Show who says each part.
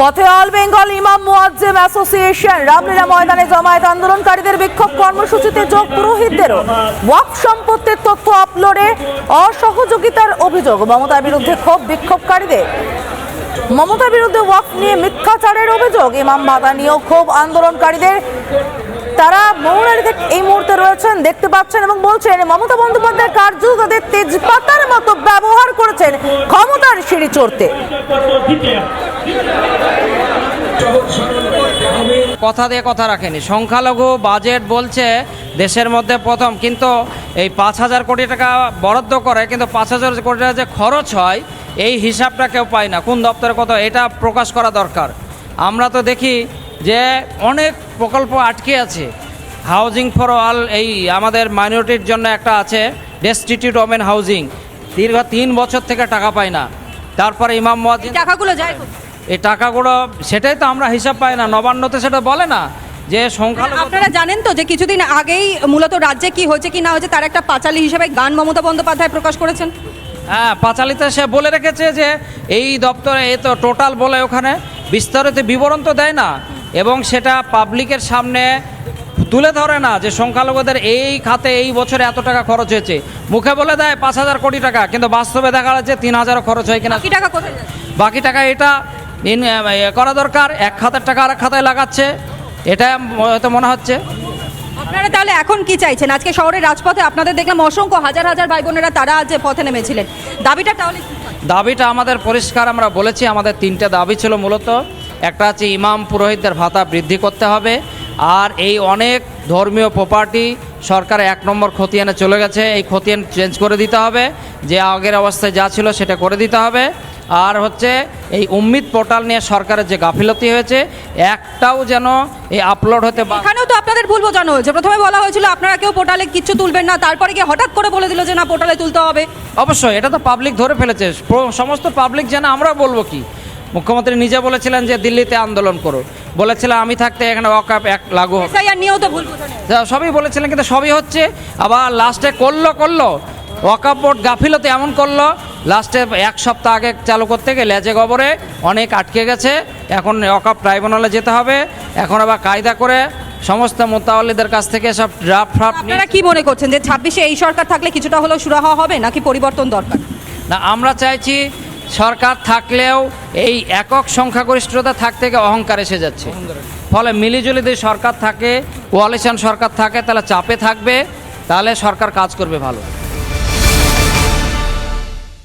Speaker 1: পথে অল বেঙ্গল ইমাম মুয়াজ্জেম অ্যাসোসিয়েশন, রামলীলা ময়দানে জমায়েত আন্দোলনকারীদের বিক্ষোভ কর্মসূচিতে যোগ পুরোহিতদেরও ওয়াক সম্পত্তির তথ্য আপলোডে অসহযোগিতার অভিযোগ। মমতার বিরুদ্ধে ক্ষোভ বিক্ষোভকারীদের। মমতার বিরুদ্ধে ওয়াক নিয়ে মিথ্যাচারের অভিযোগ। ইমাম মাদানিও ক্ষোভ আন্দোলনকারীদের। তারা মৌনারিতে এই মুহূর্তে রয়েছেন, দেখতে পাচ্ছেন এবং বলছেন, মমতা বন্দ্যোপাধ্যায় কার্য তাদের তেজপাতার মতো ব্যবহার করেছেন ক্ষমতার সিঁড়ি চড়তে।
Speaker 2: কথা দিয়ে কথা রাখেনি। সংখ্যালঘু বাজেট বলছে দেশের মধ্যে প্রথম কিন্তু এই পাঁচ হাজার কোটি টাকা বরাদ্দ করে কিন্তু পাঁচ হাজার কোটি টাকা যে খরচ হয় এই হিসাবটা কেউ পায় না। কোন দপ্তরে কত এটা প্রকাশ করা দরকার। আমরা তো দেখি যে অনেক প্রকল্প আটকে আছে। হাউজিং ফর অল এই আমাদের মাইনরিটির জন্য একটা আছে ডেস্টিটিউট ওমেন হাউজিং দীর্ঘ তিন বছর থেকে টাকা পায় না। তারপরে ইমাম মুয়াজ্জিন
Speaker 3: টাকাগুলো যায়?
Speaker 2: এই টাকাগুলো সেটাই তো আমরা হিসাব পাই না। নবান্নতে সেটা বলে না যে সংখ্যালঘু
Speaker 3: আপনারা জানেন তো যে কিছুদিন আগেই মূলত রাজ্যে কি হয়েছে কি না হয়েছে তার একটা পাঁচালী হিসেবে গান মমতা বন্দ্যোপাধ্যায় প্রকাশ করেছেন।
Speaker 2: হ্যাঁ পাঁচালিতে সে বলে রেখেছে যে এই দপ্তরে এ তো টোটাল বলে ওখানে বিস্তারিত বিবরণ তো দেয় না। এবং সেটা পাবলিকের সামনে তুলে ধরে না যে সংখ্যালঘুদের এই খাতে এই বছরে এত টাকা খরচ হয়েছে। মুখে বলে দেয় পাঁচ হাজার কোটি টাকা কিন্তু বাস্তবে দেখা যাচ্ছে তিন হাজারও খরচ হয় কিনা।
Speaker 3: বাকি টাকা কোথায়
Speaker 2: বাকি টাকা এটা করা দরকার। এক খাতের টাকা আর এক খাতায় লাগাচ্ছে। এটা হয়তো মনে হচ্ছে।
Speaker 3: আপনারা তাহলে এখন কি চাইছেন? আজকে শহরের রাজপথে আপনাদের দেখলাম অসংখ্য হাজার হাজার ভাই বোনেরা তারা আজ পথে নেমেছিলেন। দাবিটা তাহলে
Speaker 2: দাবিটা আমাদের পরিষ্কার আমরা বলেছি আমাদের তিনটে দাবি ছিল মূলত। একটা হচ্ছে ইমাম পুরোহিতদের ভাতা বৃদ্ধি করতে হবে আর এই অনেক ধর্মীয় প্রপার্টি সরকার এক নম্বর খতিয়ানে চলে গেছে। এই খতিয়ান চেঞ্জ করে দিতে হবে। যে আগের অবস্থায় যা ছিল সেটা করে দিতে হবে। আর হচ্ছে এই উম্মিদ পোর্টাল নিয়ে সরকারের যে গাফিলতি হয়েছে একটাও যেন এই আপলোড হতে
Speaker 3: এখানেও তো আপনাদের ভুল বোঝানো হয়েছে। প্রথমে বলা হয়েছিল আপনারা কেউ পোর্টালে কিচ্ছু তুলবেন না। তারপরে গিয়ে হঠাৎ করে বলে দিল যে না পোর্টালে তুলতে হবে।
Speaker 2: অবশ্যই এটা তো পাবলিক ধরে ফেলেছে। সমস্ত পাবলিক যেন আমরা বলব কি? মুখ্যমন্ত্রী নিজে বলেছিলেন যে দিল্লিতে আন্দোলন করো। বলেছিলেন আমি থাকতে এখানে ওয়াকাপ এক লাগু সবই বলেছিলেন কিন্তু সবই হচ্ছে আবার লাস্টে করল করল। ওয়াকাপ বোর্ড গাফিলতে এমন করল লাস্টে এক সপ্তাহ আগে চালু করতে গেলে লেজে গবরে অনেক আটকে গেছে এখন ওয়াকাপ ট্রাইব্যুনালে যেতে হবে। এখন আবার কায়দা করে সমস্ত মোতাওয়ালিদের কাছ থেকে সব ড্রাফট ফ্রাফট
Speaker 3: আপনারা কি মনে করছেন যে ছাব্বিশে এই সরকার থাকলে কিছুটা হলেও সুরাহা হবে নাকি পরিবর্তন দরকার?
Speaker 2: না আমরা চাইছি সরকার থাকলেও এই একক সংখ্যাগরিষ্ঠতা থাকতে গিয়ে অহংকার এসে যাচ্ছে। ফলে মিলিজুলি যদি সরকার থাকে কোয়ালিশন সরকার থাকে তাহলে চাপে থাকবে তাহলে সরকার কাজ করবে ভালো।